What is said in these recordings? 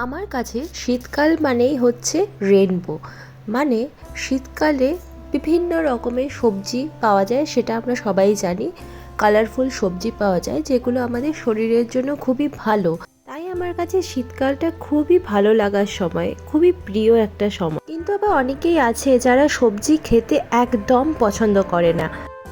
আমার কাছে শীতকাল মানেই হচ্ছে রেনবো মানে শীতকালে বিভিন্ন রকমের সবজি পাওয়া যায় সেটা আমরা সবাই জানি। কালারফুল সবজি পাওয়া যায় যেগুলো আমাদের শরীরের জন্য খুবই ভালো। তাই আমার কাছে শীতকালটা খুবই ভালো লাগার সময়, খুবই প্রিয় একটা সময়। কিন্তু আবার অনেকেই আছে যারা সবজি খেতে একদম পছন্দ করে না।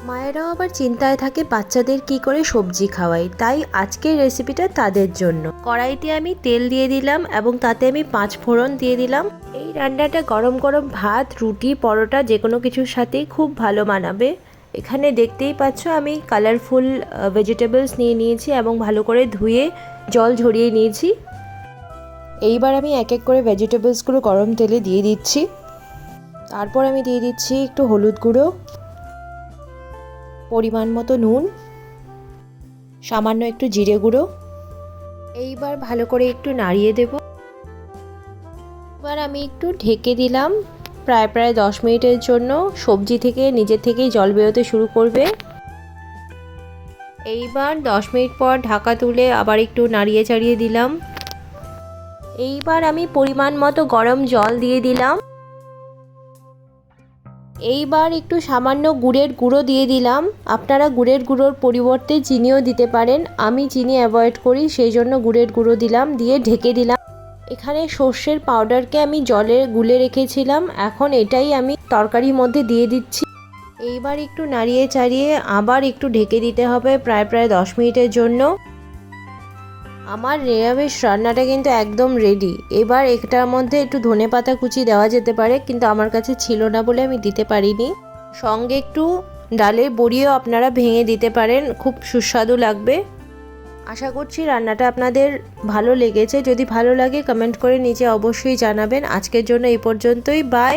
মায়েরাও আবার চিন্তায় থাকে বাচ্চাদের কি করে সবজি খাওয়াই। তাই আজকের রেসিপিটা তাদের জন্য। কড়াইতে আমি তেল দিয়ে দিলাম এবং তাতে আমি পাঁচ ফোড়ন দিয়ে দিলাম। এই রান্নাটা গরম গরম ভাত, রুটি, পরোটা যে কোনো কিছুর সাথেই খুব ভালো মানাবে। এখানে দেখতেই পাচ্ছ আমি কালারফুল ভেজিটেবলস নিয়ে নিয়েছি এবং ভালো করে ধুয়ে জল ঝরিয়ে নিয়েছি। এইবার আমি এক এক করে ভেজিটেবলসগুলো গরম তেলে দিয়ে দিচ্ছি। তারপর আমি দিয়ে দিচ্ছি একটু হলুদ গুঁড়ো। পরিমাণ মতো নুন, সামান্য একটু জিরে গুঁড়ো। এইবার ভালো করে একটু নাড়িয়ে দেব। এবার আমি একটু ঢেকে দিলাম প্রায় প্রায় দশ মিনিটের জন্য। সবজি থেকে নিজে থেকেই জল বেরোতে শুরু করবে। এইবার দশ মিনিট পর ঢাকা তুলে আবার একটু নাড়িয়ে চাড়িয়ে দিলাম। এইবার আমি পরিমাণ মতো গরম জল দিয়ে দিলাম। এইবার একটু সামান্য গুড়ের গুঁড়ো দিয়ে দিলাম। আপনারা গুড়ের গুঁড়োর পরিবর্তে চিনিও দিতে পারেন। আমি চিনি অ্যাভয়েড করি, সেই জন্য গুড়ের গুঁড়ো দিলাম, দিয়ে ঢেকে দিলাম। এখানে সর্ষের পাউডারকে আমি জলে গুলে রেখেছিলাম। এখন এটাই আমি তরকারির মধ্যে দিয়ে দিচ্ছি। এইবার একটু নাড়িয়ে চাড়িয়ে আবার একটু ঢেকে দিতে হবে প্রায় প্রায় দশ মিনিটের জন্য। আমার নিরামিষ রান্নাটা কিন্তু একদম রেডি এবার এটার মধ্যে একটু ধনে পাতা কুচি দেওয়া যেতে পারে, কিন্তু আমার কাছে ছিল না বলে আমি দিতে পারিনি। সঙ্গে একটু ডালের বড়িও আপনারা ভেঙে দিতে পারেন, খুব সুস্বাদু লাগবে। আশা করছি রান্নাটা আপনাদের ভালো লেগেছে। যদি ভালো লাগে কমেন্ট করে নিচে অবশ্যই জানাবেন। আজকের জন্য এই পর্যন্তই বাই